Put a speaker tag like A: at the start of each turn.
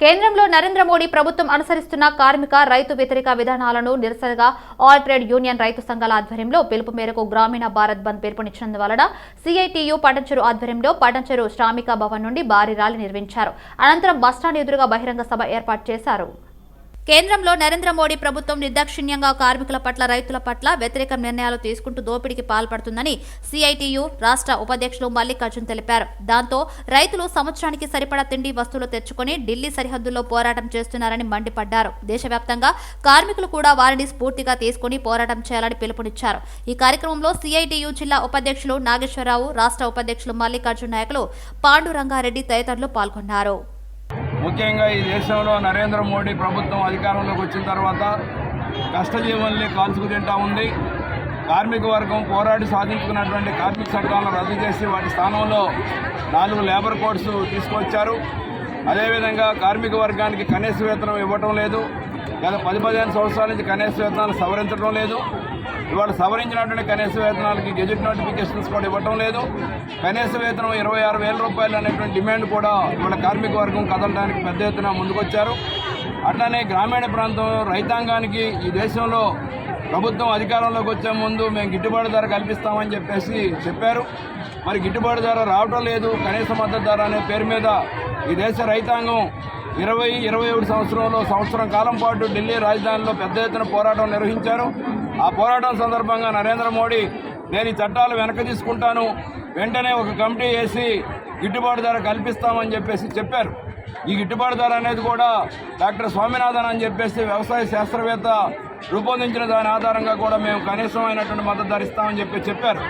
A: కేంద్రంలో నరేంద్ర మోడీ ప్రభుత్వం అనుసరిస్తున్న కార్మిక రైతు వ్యతిరేక విధానాలను నిరసనగా ఆల్ ట్రేడ్ యూనియన్ రైతు సంఘాల ఆధ్వర్యంలో పిలుపు మేరకు గ్రామీణ భారత్ బంద్ పిలుపునిచ్చినందువలన సిఐటియు పటంచెరు ఆధ్వర్యంలో పటంచెరు శ్రామిక భవన్ నుండి భారీ ర్యాలీ నిర్వహించారు. అనంతరం బస్టాండ్ ఎదురుగా బహిరంగ సభ ఏర్పాటు చేశారు. కేంద్రంలో నరేంద్ర మోడీ ప్రభుత్వం నిర్దాక్షిణ్యంగా కార్మికుల పట్ల రైతుల పట్ల వ్యతిరేక నిర్ణయాలు తీసుకుంటూ దోపిడీకి పాల్పడుతుందని సిఐటియు రాష్ట్ర ఉపాధ్యక్షులు మల్లికార్జున్ తెలిపారు. దాంతో రైతులు సంవత్సరానికి సరిపడా తిండి వస్తువులు తెచ్చుకొని ఢిల్లీ సరిహద్దుల్లో పోరాటం చేస్తున్నారని మండిపడ్డారు. దేశవ్యాప్తంగా కార్మికులు కూడా వారిని స్ఫూర్తిగా తీసుకుని పోరాటం చేయాలని పిలుపునిచ్చారు. ఈ కార్యక్రమంలో సిఐటియు జిల్లా ఉపాధ్యక్షులు నాగేశ్వరరావు రాష్ట్ర ఉపాధ్యక్షులు మల్లికార్జున్ నాయకులు పాండురంగారెడ్డి తదితరులు పాల్గొన్నారు.
B: ముఖ్యంగా ఈ దేశంలో నరేంద్ర మోడీ ప్రభుత్వం అధికారంలోకి వచ్చిన తర్వాత కష్టజీవుల్ని కాల్చుకు తింటా ఉంది. కార్మిక వర్గం పోరాడి సాధించుకున్నటువంటి కార్మిక చట్టాలను రద్దు చేసి వాటి స్థానంలో నాలుగు లేబర్ కోడ్స్ తీసుకొచ్చారు. అదేవిధంగా కార్మిక వర్గానికి కనీస వేతనం ఇవ్వటం లేదు. గత పది పదిహేను సంవత్సరాల నుంచి కనీస వేతనాలు సవరించడం లేదు. ఇవాళ సవరించినటువంటి కనీస వేతనాలకి గెజిట్ నోటిఫికేషన్స్ కూడా ఇవ్వటం లేదు. కనీస వేతనం ఇరవై ఆరు వేల రూపాయలు అనేటువంటి డిమాండ్ కూడా ఇవాళ కార్మిక వర్గం కదలడానికి పెద్ద ఎత్తున ముందుకొచ్చారు. అట్లానే గ్రామీణ ప్రాంతం రైతాంగానికి ఈ దేశంలో ప్రభుత్వం అధికారంలోకి వచ్చే ముందు మేము గిట్టుబాటు ధర కల్పిస్తామని చెప్పేసి చెప్పారు. మరి గిట్టుబాటు ధర రావటం లేదు. కనీస మద్దతు ధర అనే పేరు మీద ఈ దేశ రైతాంగం ఇరవై ఇరవై ఒకటి సంవత్సరంలో సంవత్సరం కాలం పాటు ఢిల్లీ రాజధానిలో పెద్ద ఎత్తున పోరాటం నిర్వహించారు. ఆ పోరాటం సందర్భంగా నరేంద్ర మోడీ నేను ఈ చట్టాలు వెనక తీసుకుంటాను. వెంటనే ఒక కమిటీ వేసి గిట్టుబాటు ధర కల్పిస్తామని చెప్పేసి చెప్పారు. ఈ గిట్టుబాటు ధర అనేది కూడా డాక్టర్ స్వామినాథన్ అని చెప్పేసి వ్యవసాయ శాస్త్రవేత్త రూపొందించిన దాని ఆధారంగా కూడా మేము కనీసమైనటువంటి మద్దతు ధరిస్తామని చెప్పి చెప్పారు.